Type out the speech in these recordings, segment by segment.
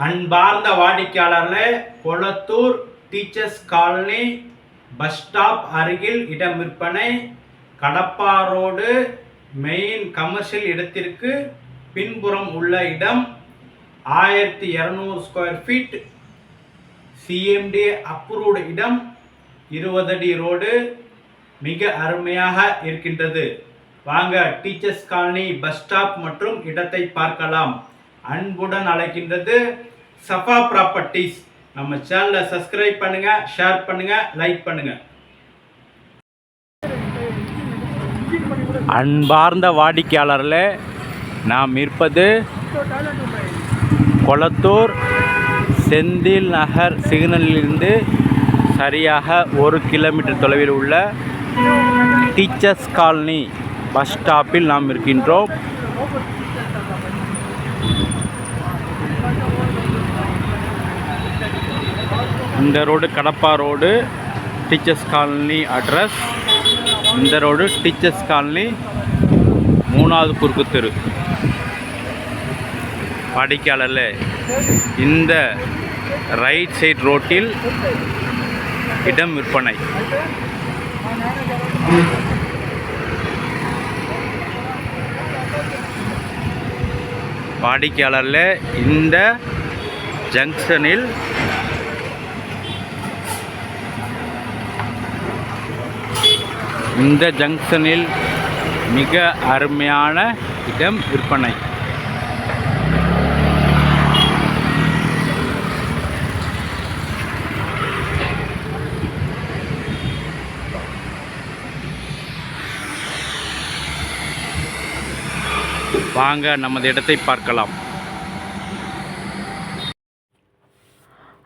அன்பார்ந்த வாடிக்கையாளர்களே Kolathur teachers colony bus stop அருகில் இடம் விற்பனை கடப்பா ரோடு மெயின் கமர்ஷியல் இடத்திற்கு பின்புறம் உள்ள இடம் ஆயிரத்தி இரநூறு ஸ்கொயர் ஃபீட். சிஎம்டி அப்ரூவ்டு இடம் இருபது அடி ரோடு மிக அருமையாக இருக்கின்றது. வாங்க டீச்சர்ஸ் காலனி பஸ் ஸ்டாப் மற்றும் இடத்தை பார்க்கலாம். அன்புடன் அழைக்கின்றது சஃபா ப்ராப்பர்ட்டிஸ் நம்ம சேனலை சப்ஸ்கிரைப் பண்ணுங்க ஷேர் பண்ணுங்க லைக் பண்ணுங்க. அன்பார்ந்த வாடிக்கையாளர்களே நாம் இருப்பது கொளத்தூர் செந்தில் நகர் சிக்னலிலிருந்து சரியாக ஒரு கிலோமீட்டர் தொலைவில் உள்ள டீச்சர்ஸ் காலனி பஸ் ஸ்டாப்பில் நாம் இருக்கின்றோம். இந்த road Kadapa road teachers colony address இந்த ரோடு டீச்சர்ஸ் காலனி மூணாவது குறுக்கு தெரு வாடிக்கையாளர்ல இந்த ரைட் சைடு ரோட்டில் இடம் விற்பனை. வாடிக்கையாளர்ல இந்த ஜங்ஷனில் இந்த ஜங்ஷனில் மிக அருமையான இடம் விற்பனை. வாங்க நமது இடத்தை பார்க்கலாம்.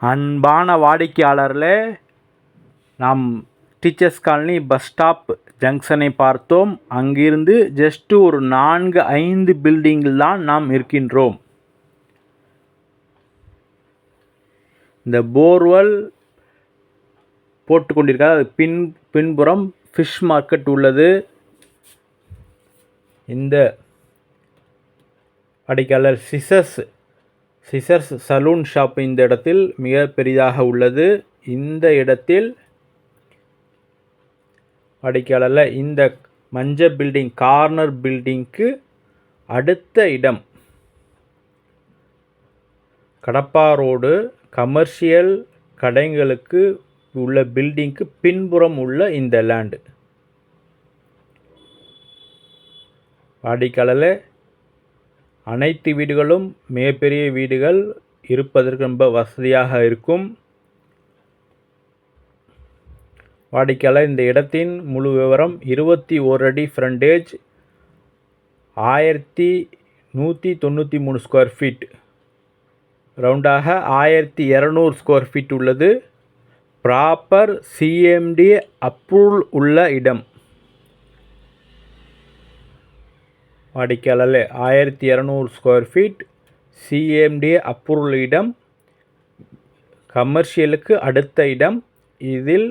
அன்பான வாடிக்கையாளர்களே நாம் டீச்சர்ஸ் காலனி பஸ் ஸ்டாப் ஜங்ஷனை பார்த்தோம். அங்கிருந்து ஜஸ்ட் ஒரு நான்கு ஐந்து பில்டிங்கில் தான் நாம் இருக்கின்றோம். இந்த போர்வெல் போட்டு கொண்டிருக்கார் அது பின் பின்புறம் ஃபிஷ் மார்க்கெட் உள்ளது. இந்த அடைக்காளர் சிசர்ஸ் சிசர்ஸ் சலூன் ஷாப் இந்த இடத்தில் மிக பெரிதாக உள்ளது. இந்த இடத்தில் வாடிக்கையாளரில் இந்த மஞ்ச பில்டிங் கார்னர் பில்டிங்க்கு அடுத்த இடம். கடப்பா ரோடு கமர்ஷியல் கடைகளுக்கு உள்ள பில்டிங்க்கு பின்புறம் உள்ள இந்த லேண்டு வாடிக்கையாளரில் அனைத்து வீடுகளும் மிகப்பெரிய வீடுகள் இருப்பதற்கு ரொம்ப வசதியாக இருக்கும். வாடிக்கையாளர் இந்த இடத்தின் முழு விவரம் இருபத்தி ஓர் அடி ஃப்ரண்டேஜ் ஆயிரத்தி நூற்றி தொண்ணூற்றி மூணு ஸ்கொயர் ஃபீட் ரவுண்டாக ஆயிரத்தி இரநூறு ஸ்கொயர் ஃபீட் உள்ளது. ப்ராப்பர் சிஎம்டி அப்ரூவல் உள்ள இடம். வாடிக்கையாளர் ஆயிரத்தி இரநூறு ஸ்கொயர் ஃபீட் சிஎம்டி அப்ரூவல் இடம். கமர்ஷியலுக்கு அடுத்த இடம். இதில்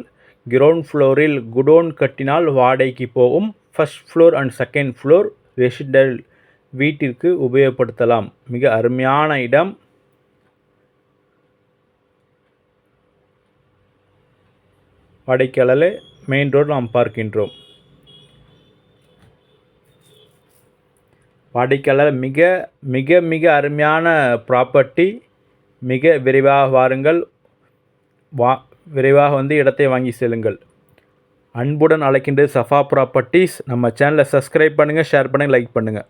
கிரவுண்ட் ஃப்ளோரில் குடோன் கட்டினால் வாடகைக்கு போகும். First floor and second floor residential வீட்டிற்கு உபயோகப்படுத்தலாம். மிக அருமையான இடம். வாடிக்கையாளர் மெயின் ரோடு நாம் பார்க்கின்றோம். வாடிக்கையாளர் மிக மிக மிக அருமையான ப்ராப்பர்ட்டி மிக விரைவாக வாருங்கள். வா விரைவாக வந்து இடத்தை வாங்கி செல்லுங்கள். அன்புடன் அழைக்கின்றது சஃபா ப்ராப்பர்ட்டிஸ் நம்ம சேனலை சப்ஸ்கிரைப் பண்ணுங்கள் ஷேர் பண்ணுங்கள் லைக் பண்ணுங்கள்